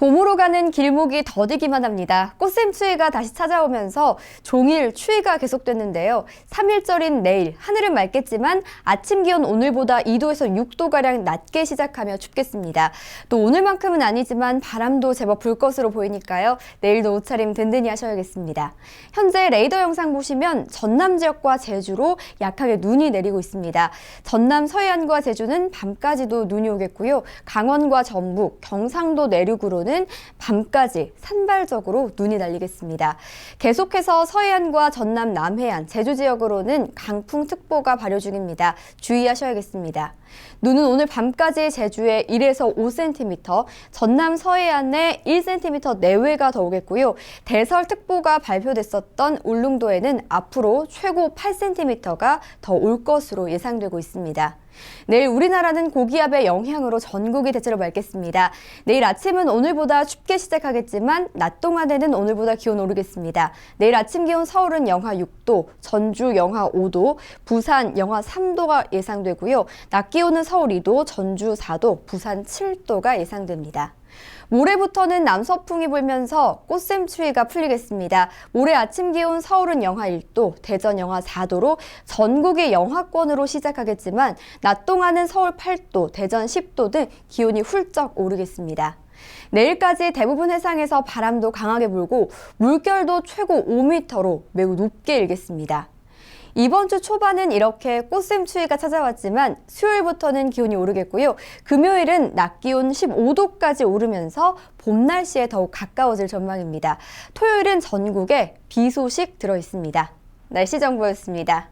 봄으로 가는 길목이 더디기만 합니다. 꽃샘 추위가 다시 찾아오면서 종일 추위가 계속됐는데요. 3일절인 내일 하늘은 맑겠지만 아침 기온 오늘보다 2도에서 6도가량 낮게 시작하며 춥겠습니다. 또 오늘만큼은 아니지만 바람도 제법 불 것으로 보이니까요. 내일도 옷차림 든든히 하셔야겠습니다. 현재 레이더 영상 보시면 전남 지역과 제주로 약하게 눈이 내리고 있습니다. 전남 서해안과 제주는 밤까지도 눈이 오겠고요. 강원과 전북, 경상도 내륙으로는 밤까지 산발적으로 눈이 날리겠습니다. 계속해서 서해안과 전남 남해안, 제주 지역으로는 강풍특보가 발효 중입니다. 주의하셔야겠습니다. 눈은 오늘 밤까지 제주에 1에서 5cm, 전남 서해안에 1cm 내외가 더 오겠고요. 대설특보가 발표됐었던 울릉도에는 앞으로 최고 8cm가 더 올 것으로 예상되고 있습니다. 내일 우리나라는 고기압의 영향으로 전국이 대체로 맑겠습니다. 내일 아침은 오늘보다 춥게 시작하겠지만 낮 동안에는 오늘보다 기온 오르겠습니다. 내일 아침 기온 서울은 영하 6도, 전주 영하 5도, 부산 영하 3도가 예상되고요. 낮 기온은 서울 2도, 전주 4도, 부산 7도가 예상됩니다. 모레부터는 남서풍이 불면서 꽃샘 추위가 풀리겠습니다. 모레 아침 기온 서울은 영하 1도, 대전 영하 4도로 전국이 영하권으로 시작하겠지만 낮 동안은 서울 8도, 대전 10도 등 기온이 훌쩍 오르겠습니다. 내일까지 대부분 해상에서 바람도 강하게 불고 물결도 최고 5m로 매우 높게 일겠습니다. 이번 주 초반은 이렇게 꽃샘 추위가 찾아왔지만 수요일부터는 기온이 오르겠고요. 금요일은 낮 기온 15도까지 오르면서 봄 날씨에 더욱 가까워질 전망입니다. 토요일은 전국에 비 소식 들어 있습니다. 날씨 정보였습니다.